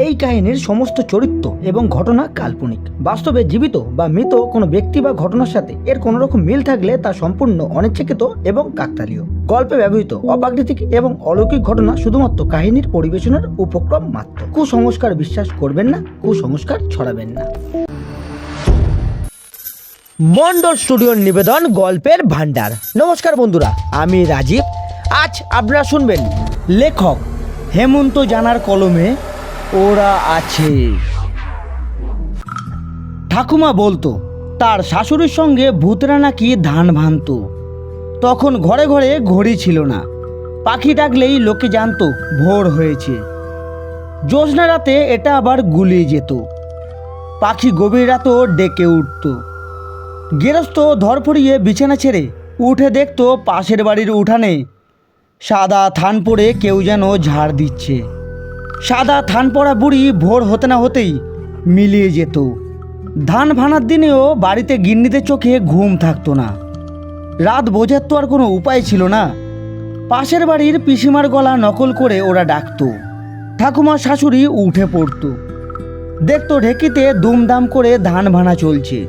এই কাহিনীর সমস্ত চরিত্র এবং ঘটনা কাল্পনিক। বাস্তবে জীবিত বা মৃত কোনো ব্যক্তি বা ঘটনার সাথে এর কোনো রকম মিল থাকলে তা সম্পূর্ণ অনিচ্ছাকৃত এবং কাকতালীয়। গল্পে ব্যবহৃত অপ্রাকৃতিক এবং অলৌকিক ঘটনা শুধুমাত্র কাহিনীর পরিবেশনার উপক্রম মাত্র। কুসংস্কার বিশ্বাস করবেন না, কুসংস্কার ছড়াবেন না। মন্ডল স্টুডিওর নিবেদন গল্পের ভান্ডার নমস্কার বন্ধুরা, আমি রাজীব। আজ আপনারা শুনবেন লেখক হেমন্ত জানার কলমে ওরা আছে। ঠাকুমা বলতো, তার শাশুড়ির সঙ্গে ভূতরা নাকি ধান ভানত তখন ঘরে ঘরে ঘড়ি ছিল না। পাখি ডাকলেই লোকে জানতো, ভোর হয়েছে। জ্যোৎস্না রাতে এটা আবার গুলিয়ে যেত। পাখি গভীর রাতও ডেকে উঠতো। গেরস্ত ধরফড়িয়ে বিছানা ছেড়ে উঠে দেখতো পাশের বাড়ির উঠানে সাদা থান পরে কেউ যেন ঝাড় দিচ্ছে। সাদা থান পড়া বুড়ি ভোর হতে না হতেই মিলিয়ে যেত। ধান ভানার দিনেও বাড়িতে গিন্নিদের চোখে ঘুম থাকতো না। রাত বোঝার তো আর কোনো উপায় ছিল না। পাশের বাড়ির পিসিমার গলা নকল করে ওরা ডাকতো। ঠাকুমার শাশুড়ি উঠে পড়তো। দেখতো ঢেকিতে দুমদাম করে ধান ভানা চলছে।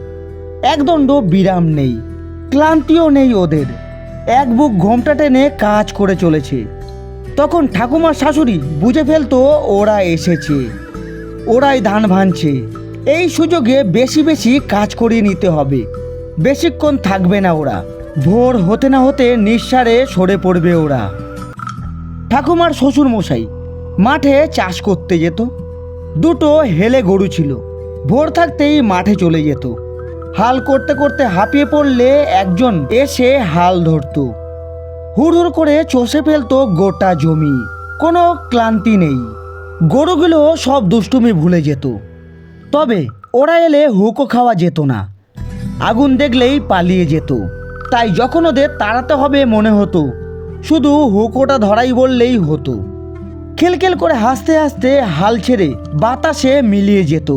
একদণ্ড বিরাম নেই, ক্লান্তিও নেই ওদের। এক বুক ঘোমটা টেনে কাজ করে চলেছে। তখন ঠাকুমার শাশুড়ি বুঝে ফেলতো ওরা এসেছে। ওরাই ধান ভাঙছে এই সুযোগে বেশি বেশি কাজ করিয়ে নিতে হবে। বেশিক্ষণ থাকবে না ওরা। ভোর হতে না হতে নিঃসারে সরে পড়বে ওরা। ঠাকুমার শ্বশুর মশাই মাঠে চাষ করতে যেত। দুটো হেলে গরু ছিল। ভোর থাকতেই মাঠে চলে যেত। হাল করতে করতে হাঁপিয়ে পড়লে একজন এসে হাল ধরতো। হুড় করে চষে ফেলতো গোটা জমি। কোনো ক্লান্তি নেই। গরুগুলো সব দুষ্টুমি ভুলে যেত। তবে ওরা এলে হুকো খাওয়া যেত না। আগুন দেখলেই পালিয়ে যেত। তাই যখন ওদের তাড়াতে হবে মনে হতো। শুধু হুকোটা ধরাই বললেই হতো। খেলখেল করে হাসতে হাসতে হাল ছেড়ে বাতাসে মিলিয়ে যেত।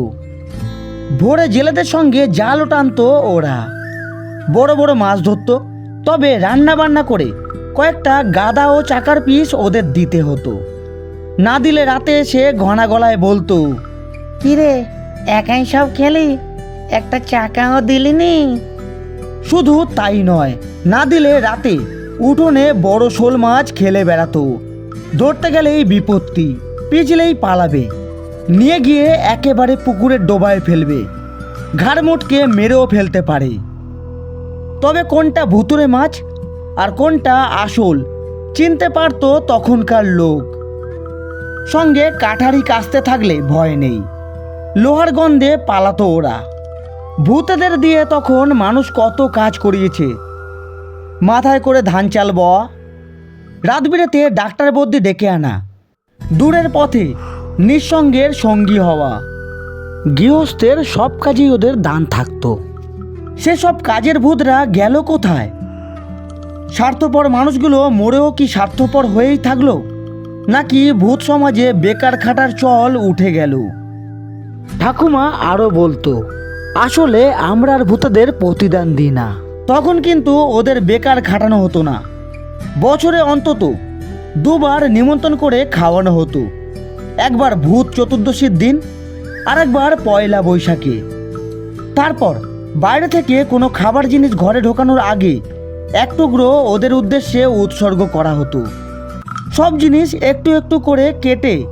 ভোরে জেলেদের সঙ্গে জালও টানতো ওরা। বড় বড় মাছ ধরতো। তবে রান্না বান্না করে কয়েকটা গাদা ও চাকার পিস ওদের দিতে হতো। না দিলে রাতে সে ঘনা গলায় বলতো কিরে একাই সব খেলি? একটা চাকাও দিলিনি? শুধু তাই নয় না দিলে রাতে উঠোনে বড় শোল মাছ খেলে বেড়াতো। ধরতে গেলেই বিপত্তি পিছলেই পালাবে। নিয়ে গিয়ে একেবারে পুকুরের ডোবায় ফেলবে ঘাড় মোটকে মেরেও ফেলতে পারে। তবে কোনটা ভুতুরে মাছ আর কোনটা আসল? চিনতে পারতো তখনকার লোক। সঙ্গে কাঠারি কাস্তে থাকলে ভয় নেই। লোহার গন্ধে পালাতো ওরা। ভূতেদের দিয়ে তখন মানুষ কত কাজ করিয়েছে। মাথায় করে ধান চাল বওয়া, রাত বিরেতে ডাক্তার বদ্যি ডেকে আনা। দূরের পথে নিঃসঙ্গের সঙ্গী হওয়া। গৃহস্থের সব কাজেই ওদের দান থাকতো। সেসব কাজের ভূতরা গেল কোথায়? স্বার্থপর মানুষগুলো মরেও কি স্বার্থপর হয়েই থাকল? নাকি ভূত সমাজে বেকার খাটার চল উঠে গেল? ঠাকুমা আরও বলতো, আসলে আমরা আর ভূতেদের প্রতিদান দিই না। তখন কিন্তু ওদের বেকার খাটানো হতো না। বছরে অন্তত দুবার নিমন্ত্রণ করে খাওয়ানো হতো। একবার ভূত চতুর্দশীর দিন আর একবার পয়লা বৈশাখে। তারপর বাইরে থেকে কোনো খাবার জিনিস ঘরে ঢোকানোর আগে এক টুকরো ওদের উদ্দেশ্যে উৎসর্গ করা হতো। সব জিনিস একটু একটু করে কেটে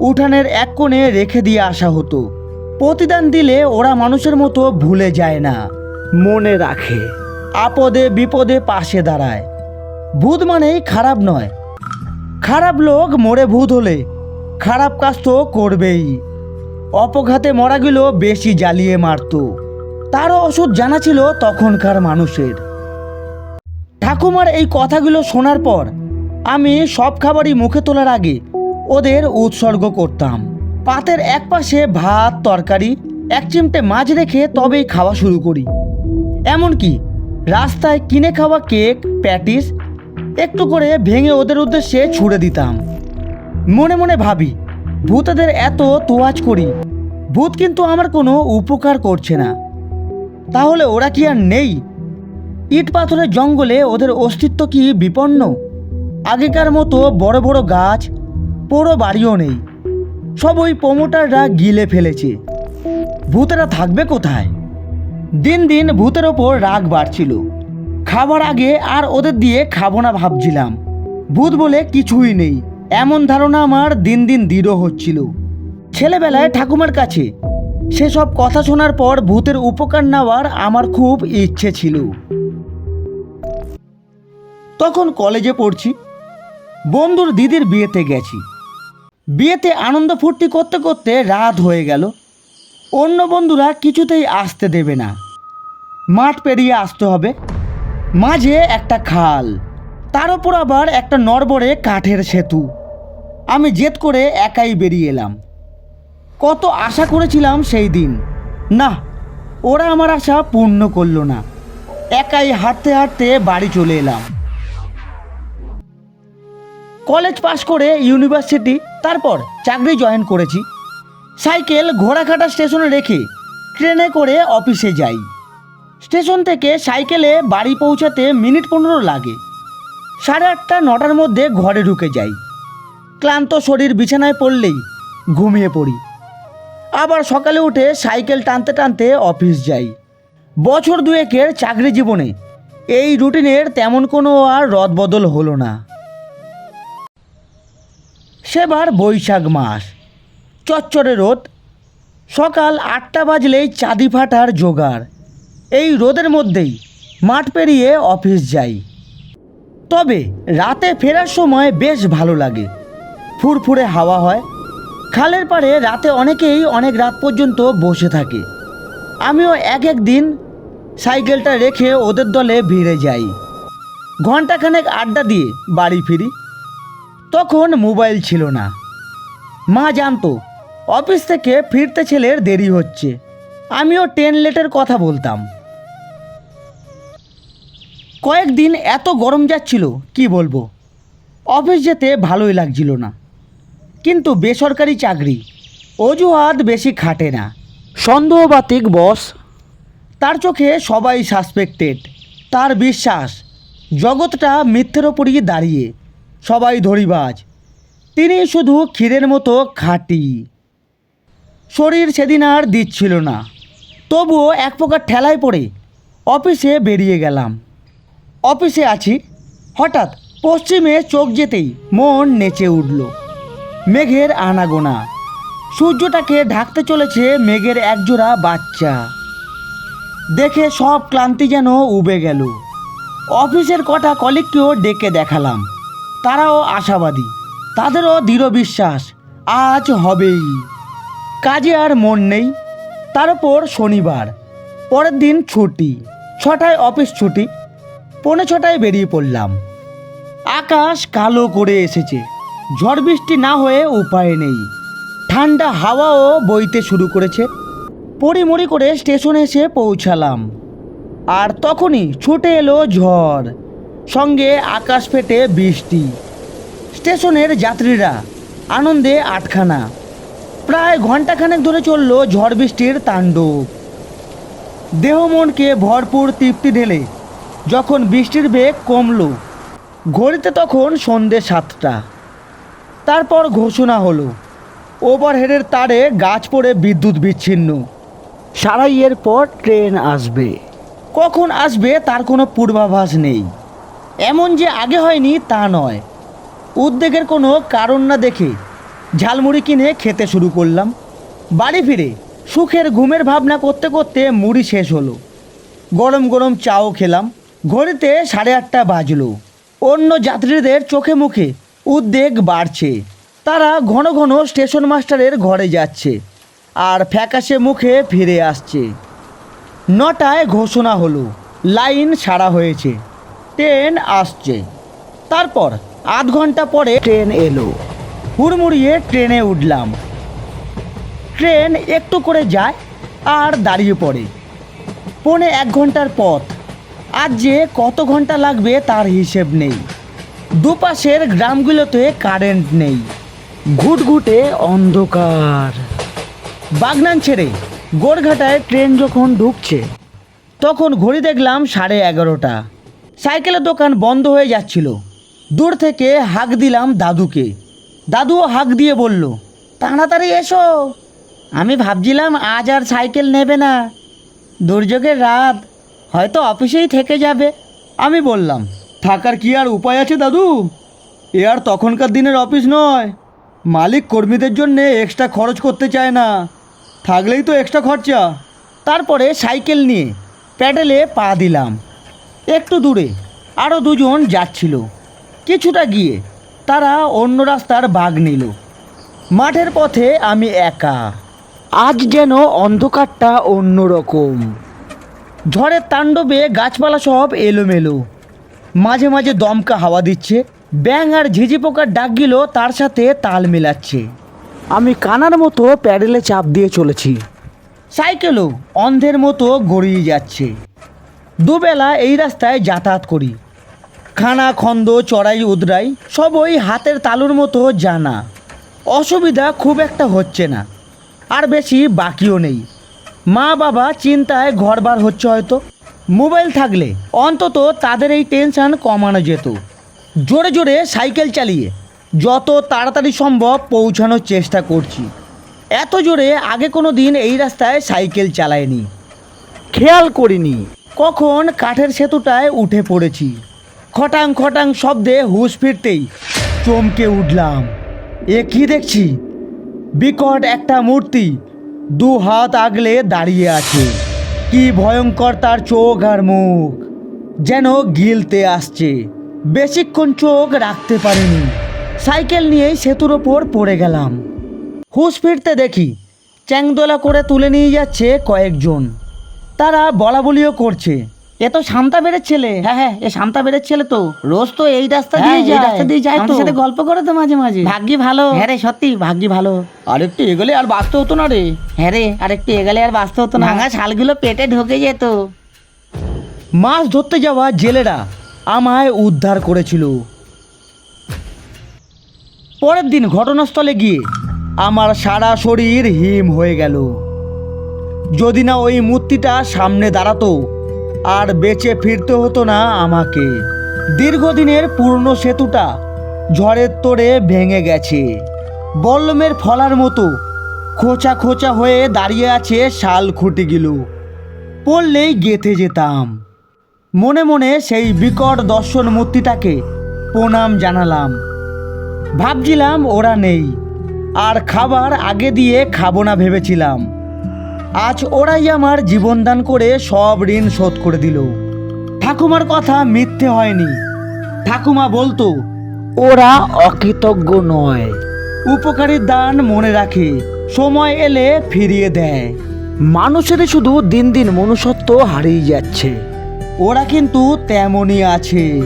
উঠানের এক কোণে রেখে দিয়ে আসা হতো। প্রতিদান দিলে ওরা মানুষের মতো ভুলে যায় না, মনে রাখে, আপদে বিপদে পাশে দাঁড়ায়। ভূত মানেই খারাপ নয়। খারাপ লোক মরে ভূত হলে খারাপ কাজ তো করবেই। অপঘাতে মরাগুলো বেশি জ্বালিয়ে মারতো। তারও ওষুধ জানা ছিল তখনকার মানুষের। ঠাকুমার এই কথাগুলো শোনার পর আমি সব খাবারই মুখে তোলার আগে ওদের উৎসর্গ করতাম। পাতের এক পাশে ভাত, তরকারি, এক চিমটে মাছ রেখে তবেই খাওয়া শুরু করি। এমনকি রাস্তায় কিনে খাওয়া কেক, প্যাটিস একটু করে ভেঙে ওদের উদ্দেশ্যে ছুড়ে দিতাম। মনে মনে ভাবি, ভূতেদের এত তোয়াজ করি, ভূত কিন্তু আমার কোনো উপকার করছে না। তাহলে ওরা কি আর নেই? ইট পাথরের জঙ্গলে ওদের অস্তিত্ব কি বিপন্ন? আগেকার মতো বড় বড় গাছ, পোড়ো বাড়িও নেই। সব ওই প্রমোটাররা গিলে ফেলেছে। ভূতেরা থাকবে কোথায়? দিন দিন ভূতের ওপর রাগ বাড়ছিল। খাবার আগে আর ওদের দিয়ে খাব না ভাবছিলাম। ভূত বলে কিছুই নেই। এমন ধারণা আমার দিন দিন দৃঢ় হচ্ছিল। ছেলেবেলায় ঠাকুমার কাছে সেসব কথা শোনার পর ভূতের উপকার নেওয়ার আমার খুব ইচ্ছে ছিল। তখন কলেজে পড়ছি। বন্ধুর দিদির বিয়েতে গেছি। বিয়েতে আনন্দ ফুর্তি করতে করতে রাত হয়ে গেল। অন্য বন্ধুরা কিছুতেই আসতে দেবে না। মাঠ পেরিয়ে আসতে হবে। মাঝে একটা খাল। তার ওপর আবার একটা নড়বড়ে কাঠের সেতু। আমি জেদ করে একাই বেরিয়ে এলাম। কত আশা করেছিলাম সেই দিন। না, ওরা আমার আশা পূর্ণ করল না। একাই হাঁটতে হাঁটতে বাড়ি চলে এলাম। কলেজ পাশ করে ইউনিভার্সিটি, তারপর চাকরি জয়েন করেছি। সাইকেল ঘোড়াঘাটা স্টেশনে রেখে ট্রেনে করে অফিসে যাই। স্টেশন থেকে সাইকেলে বাড়ি পৌঁছাতে মিনিট পনেরো লাগে। সাড়ে আটটা, নটার মধ্যে ঘরে ঢুকে যাই। ক্লান্ত শরীর বিছানায় পড়লেই ঘুমিয়ে পড়ি। আবার সকালে উঠে সাইকেল টানতে টানতে অফিস যাই। বছর দুয়েকের চাকরি জীবনে। এই রুটিনের তেমন কোনো আর রদবদল হলো না। সেবার বৈশাখ মাস। চচ্চরে রোদ। সকাল আটটা বাজলেই চাঁদি ফাটার জোগাড়। এই রোদের মধ্যেই মাঠ পেরিয়ে অফিস যাই। তবে রাতে ফেরার সময় বেশ ভালো লাগে। ফুরফুরে হাওয়া হয়। খালের পাড়ে রাতে অনেকেই অনেক রাত পর্যন্ত বসে থাকে। আমিও এক এক দিন সাইকেলটা রেখে ওদের দলে ভিড়ে যাই। ঘন্টাখানেক আড্ডা দিয়ে বাড়ি ফিরি। তখন মোবাইল ছিল না। মা জানতো, অফিস থেকে ফিরতে ছেলের দেরি হচ্ছে। আমিও টেন লেটের কথা বলতাম। কয়েকদিন এত গরম যাচ্ছিল, কি বলব? অফিস যেতে ভালোই লাগছিল না। কিন্তু বেসরকারি চাকরি অজুহাত বেশি খাটে না। সন্দেহবাতিক, বস। তার চোখে সবাই সাসপেক্টেড তার বিশ্বাস, জগৎটা মিথ্যের ওপরই দাঁড়িয়ে। সবাই ধরিবাজ। তিনি শুধু ক্ষীরের মতো খাঁটি। শরীর সেদিন আর দিচ্ছিল না। তবুও এক প্রকার ঠেলায় পড়ে অফিসে বেরিয়ে গেলাম। অফিসে আছি। হঠাৎ পশ্চিমে চোখ যেতেই মন নেচে উঠল। মেঘের আনাগোনা। সূর্যটাকে ঢাকতে চলেছে মেঘের একজোড়া বাচ্চা। দেখে সব ক্লান্তি যেন উবে গেল। অফিসের কটা কলিগকেও ডেকে দেখালাম। তারাও আশাবাদী, তাদেরও দৃঢ় বিশ্বাস, আজ হবেই। কাজে আর মন নেই। তার উপর শনিবার, পরের দিন ছুটি, ছটায় অফিস ছুটি, পৌনে ছটায় বেরিয়ে পড়লাম। আকাশ কালো করে এসেছে। ঝড় বৃষ্টি না হয়ে উপায় নেই। ঠান্ডা হাওয়াও বইতে শুরু করেছে। পরিমরি করে স্টেশনে এসে পৌঁছালাম। আর তখনই ছুটে এলো ঝড়। সঙ্গে আকাশ ফেটে বৃষ্টি। স্টেশনের যাত্রীরা আনন্দে আটখানা। প্রায় ঘন্টাখানেক ধরে চলল ঝড় বৃষ্টির তাণ্ডব। দেহ মনকে ভরপুর তৃপ্তি ঢেলে যখন বৃষ্টির বেগ কমল, ঘড়িতে তখন সন্ধে সাতটা। তারপর ঘোষণা হলো ওভারহেডের তারে গাছ পড়ে বিদ্যুৎ বিচ্ছিন্ন। সারাইয়ের পর ট্রেন আসবে। কখন আসবে তার কোনো পূর্বাভাস নেই। এমন যে আগে হয়নি তা নয়। উদ্বেগের কোনো কারণ না দেখে ঝালমুড়ি কিনে খেতে শুরু করলাম। বাড়ি ফিরে সুখের ঘুমের ভাবনা করতে করতে মুড়ি শেষ হলো। গরম গরম চাও খেলাম। ঘড়িতে সাড়ে আটটা বাজলো। অন্য যাত্রীদের চোখে মুখে উদ্বেগ বাড়ছে। তারা ঘন ঘন স্টেশন মাস্টারের ঘরে যাচ্ছে আর ফ্যাকাশে মুখে ফিরে আসছে। নটায় ঘোষণা হলো, লাইন সারা হয়েছে, ট্রেন আসছে। তারপর আধ ঘণ্টা পরে ট্রেন এলো। হুড়মুড়িয়ে ট্রেনে উঠলাম। ট্রেন একটু করে যায় আর দাঁড়িয়ে পড়ে। পৌনে এক ঘণ্টার পথ। আজ যে কত ঘণ্টা লাগবে তার হিসেব নেই। দুপাশের গ্রামগুলোতে কারেন্ট নেই। ঘুটঘুটে অন্ধকার। বাগনান ছেড়ে গোরঘাটায় ট্রেন যখন ঢুকছে, তখন ঘড়ি দেখলাম সাড়ে এগারোটা। সাইকেলের দোকান বন্ধ হয়ে যাচ্ছিল। দূর থেকে হাঁক দিলাম দাদুকে। দাদুও হাঁক দিয়ে বলল, তাড়াতাড়ি এসো। আমি ভাবছিলাম আজ আর সাইকেল নেবে না। দুর্যোগের রাত, হয়তো অফিসেই থেকে যাবে। আমি বললাম থাকার কি আর উপায় আছে, দাদু? এ আর তখনকার দিনের অফিস নয়। মালিক কর্মীদের জন্য এক্সট্রা খরচ করতে চায় না। থাকলেই তো এক্সট্রা খরচা। তারপরে সাইকেল নিয়ে প্যাডেলে পা দিলাম। একটু দূরে আরও দুজন যাচ্ছিল। কিছুটা গিয়ে তারা অন্য রাস্তার বাঘ নিল। মাঠের পথে আমি একা। আজ যেন অন্ধকারটা অন্যরকম। ঝড়ের তাণ্ডবে গাছপালা সব এলোমেলো। মাঝে মাঝে দমকা হাওয়া দিচ্ছে। ব্যাং আর ঝিঝি পোকার ডাকগুলো তার সাথে তাল মেলাচ্ছে। আমি কানার মতো প্যাডেলে চাপ দিয়ে চলেছি। সাইকেলও অন্ধের মতো গড়িয়ে যাচ্ছে। দুবেলা এই রাস্তায় যাতায়াত করি। খানা, খন্দ, চড়াই, উদরাই সব ওই হাতের তালুর মতো জানা। অসুবিধা খুব একটা হচ্ছে না। আর বেশি বাকিও নেই। মা বাবা চিন্তায় ঘরবার হচ্ছে হয়তো। মোবাইল থাকলে অন্তত তাদের এই টেনশন কমানো যেত। জোরে জোরে সাইকেল চালিয়ে যত তাড়াতাড়ি সম্ভব পৌঁছানোর চেষ্টা করছি। এত জোরে আগে কোনো দিন এই রাস্তায় সাইকেল চালায়নি খেয়াল করিনি কখন কাঠের সেতুটায় উঠে পড়েছি। খটাং খটাং শব্দে হুঁশ ফিরতেই চমকে উঠলাম। এ কি দেখছি? বিকট একটা মূর্তি দু হাত আগলে দাঁড়িয়ে আছে। কি ভয়ঙ্কর তার চোখ আর মুখ। যেন গিলতে আসছে। বেশিক্ষণ চোখ রাখতে পারেনি। সাইকেল নিয়েই সেতুর ওপর পড়ে গেলাম। হুশ ফিরতে দেখি, চ্যাংদোলা করে তুলে নিয়ে যাচ্ছে কয়েকজন। তারা বলাবলিও করছে। এ তো শান্তা বেড়ের ছেলে। হ্যাঁ হ্যাঁ এ শান্তা বেড়ের ছেলে তো। রোজ তো এই রাস্তা হ্যাঁ, দিয়ে যায়। রাস্তা দিয়ে যায় তো। সাথে গল্প করে তো মাঝে মাঝে। ভাগ্যি ভালো। হ্যাঁ রে সত্যি ভাগ্যি ভালো। আরেকটু এগোলে আর বাঁচতে হতো না রে। হ্যাঁ রে আর একটু এগালে আর বাঁচতে হতো না। ভাঙা শালগুলো পেটে ঢুকে যেত। মাছ ধরতে যাওয়া জেলেরা আমায় উদ্ধার করেছিল। পরের দিন ঘটনাস্থলে গিয়ে আমার সারা শরীর হিম হয়ে গেল। যদি না ওই মূর্তিটা সামনে দাঁড়াতো আর বেঁচে ফিরতে হতো না আমাকে। দীর্ঘদিনের পুরনো সেতুটা ঝড়ের তোড়ে ভেঙে গেছে। বল্লমের ফলার মতো খোঁচা খোঁচা হয়ে দাঁড়িয়ে আছে শাল খুঁটিগুলো। পড়লেই গেঁথে যেতাম। মনে মনে সেই বিকট দর্শন মূর্তিটাকে প্রণাম জানালাম। ভাবছিলাম ওরা নেই। আর খাবার আগে দিয়ে খাব না ভেবেছিলাম। আজ ওরাই আমার জীবনদান করে সব ঋণ শোধ করে দিল। ঠাকুমার কথা মিথ্যে হয়নি। ঠাকুমা বলতো, ওরা অকৃতজ্ঞ নয়। উপকারীর দান মনে রাখে, সময় এলে ফিরিয়ে দেয়। মানুষের শুধু দিন দিন মনুষ্যত্ব হারিয়ে যাচ্ছে। ওরা কিন্তু তেমনই আছে।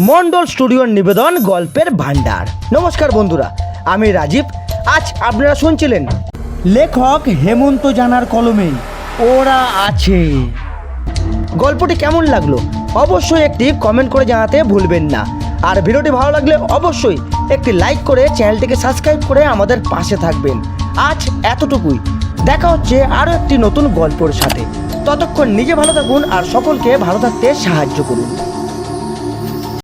মন্ডল স্টুডিওর নিবেদন, গল্পের ভান্ডার নমস্কার বন্ধুরা, আমি রাজীব। আজ আপনারা শুনছিলেন লেখক হেমন্ত জানার কলমে, ওরা আছে। গল্পটি কেমন লাগল? অবশ্যই একটি কমেন্ট করে জানাতে ভুলবেন না। আর ভিডিওটি ভালো লাগলে অবশ্যই একটি লাইক করে চ্যানেলটিকে সাবস্ক্রাইব করে আমাদের পাশে থাকবেন। আজ এতটুকুই। দেখা হচ্ছে আরও একটি নতুন গল্পর সাথে। ততক্ষণ নিজে ভালো থাকুন আর সকলকে ভালো থাকতে সাহায্য করুন।